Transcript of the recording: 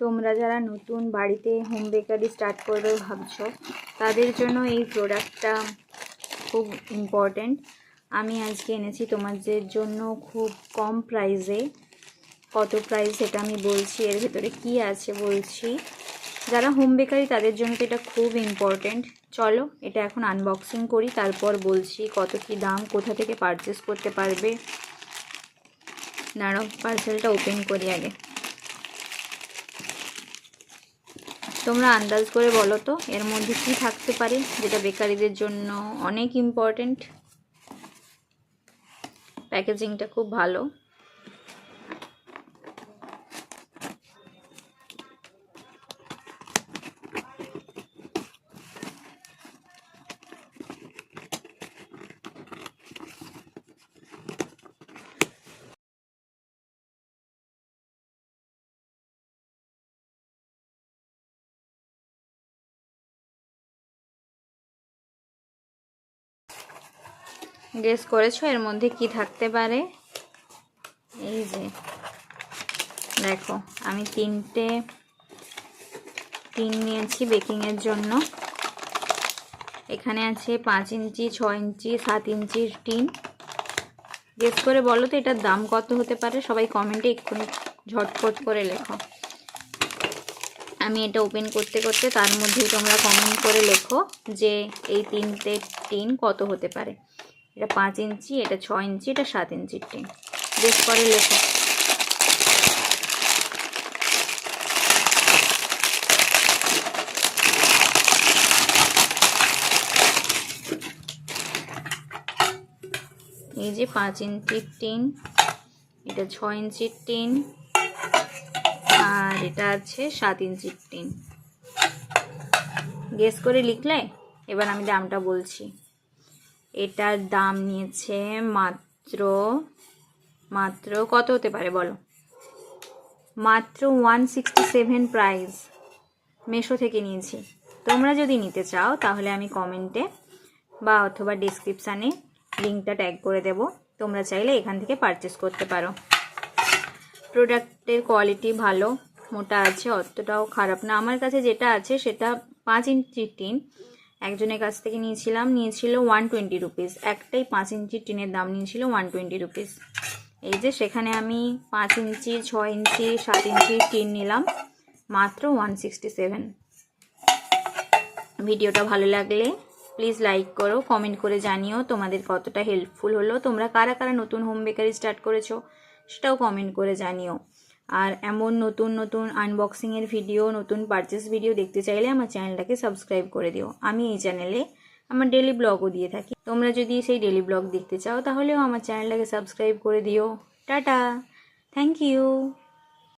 তোমরা যারা নতুন বাড়িতে হোম বেকারি স্টার্ট করবে ভাবছ, তাদের জন্য এই প্রোডাক্টটা খুব ইম্পর্ট্যান্ট আমি আজকে এনেছি তোমাদের জন্য খুব কম প্রাইসে কত প্রাইস সেটা আমি বলছি, এর ভেতরে কি আছে বলছি। যারা হোম বেকারি তাদের জন্য তো এটা খুব ইম্পর্ট্যান্ট চলো, এটা এখন আনবক্সিং করি, তারপর বলছি কত কি দাম, কোথা থেকে পারচেস করতে পারবে। দাঁড়াও পার্সেলটা ওপেন করি আগে। তোমরা আন্দাজ করে বলো তো, এর মধ্যে কি থাকতে পারে যেটা বেকারিদের জন্য অনেক ইম্পর্টেন্ট প্যাকেজিংটা খুব ভালো। গেস করেছ? এর মধ্যে কি থাকতে পারে? এই যে, দেখো, আমি তিনটে টিন নিয়েছি বেকিংয়ের জন্য। এখানে আছে পাঁচ ইঞ্চি ছ ইঞ্চি, সাত ইঞ্চির টিন। গেস করে বলো তো, এটার দাম কত হতে পারে? সবাই কমেন্টে এক্ষুনি ঝটপট করে লেখো। আমি এটা ওপেন করতে করতে তার মধ্যেই তোমরা কমেন্ট করে লেখো যে এই তিনটে টিন কত হতে পারে। এটা পাঁচ ইঞ্চি, এটা ছ ইঞ্চি, এটা সাত ইঞ্চির টিন। বেশ করে লেখো। এই যে পাঁচ ইঞ্চির টিন, এটা ছ ইঞ্চির টিন, আর এটা আছে সাত ইঞ্চির টিন। গেস করে লিখলে এবার আমি দামটা বলছি। এটার দাম নিয়েছে মাত্র মাত্র কত হতে পারে বলো? মাত্র ওয়ান সিক্সটি সেভেন প্রাইস মেশো থেকে নিয়েছি। তোমরা যদি নিতে চাও, তাহলে আমি কমেন্টে বা অথবা ডিসক্রিপশানে লিঙ্কটা ট্যাগ করে দেব। তোমরা চাইলে এখান থেকে পারচেস করতে পারো। প্রোডাক্টের কোয়ালিটি ভালো, মোটা আছে, অতটাও খারাপ না। আমার কাছে যেটা আছে, সেটা পাঁচ ইঞ্চি টিন একজনের কাছ থেকে নিয়েছিলাম, নিয়েছিল ওয়ান টোয়েন্টি রুপিস একটাই পাঁচ ইঞ্চি টিনের দাম নিয়েছিল ওয়ান টোয়েন্টি রুপিস এই যে সেখানে আমি পাঁচ ইঞ্চি ছ ইঞ্চি, সাত ইঞ্চি টিন নিলাম, মাত্র ওয়ান সিক্সটি সেভেন ভিডিওটা ভালো লাগলে প্লিজ লাইক করো কমেন্ট করে জানিও তোমাদের কতটা হেল্পফুল হলো। তোমরা কারা কারা নতুন হোম বেকারি স্টার্ট করেছ, সেটাও কমেন্ট করে জানিও। আর এমন নতুন নতুন আনবক্সিংয়ের ভিডিও নতুন পারচেস ভিডিও দেখতে চাইলে আমার চ্যানেলটাকে সাবস্ক্রাইব করে দিও। আমি এই চ্যানেলে আমার ডেলি ব্লগও দিয়ে থাকি। তোমরা যদি সেই ডেলি ব্লগ দেখতে চাও, তাহলেও আমার চ্যানেলটাকে সাবস্ক্রাইব করে দিও। টাটা! Thank you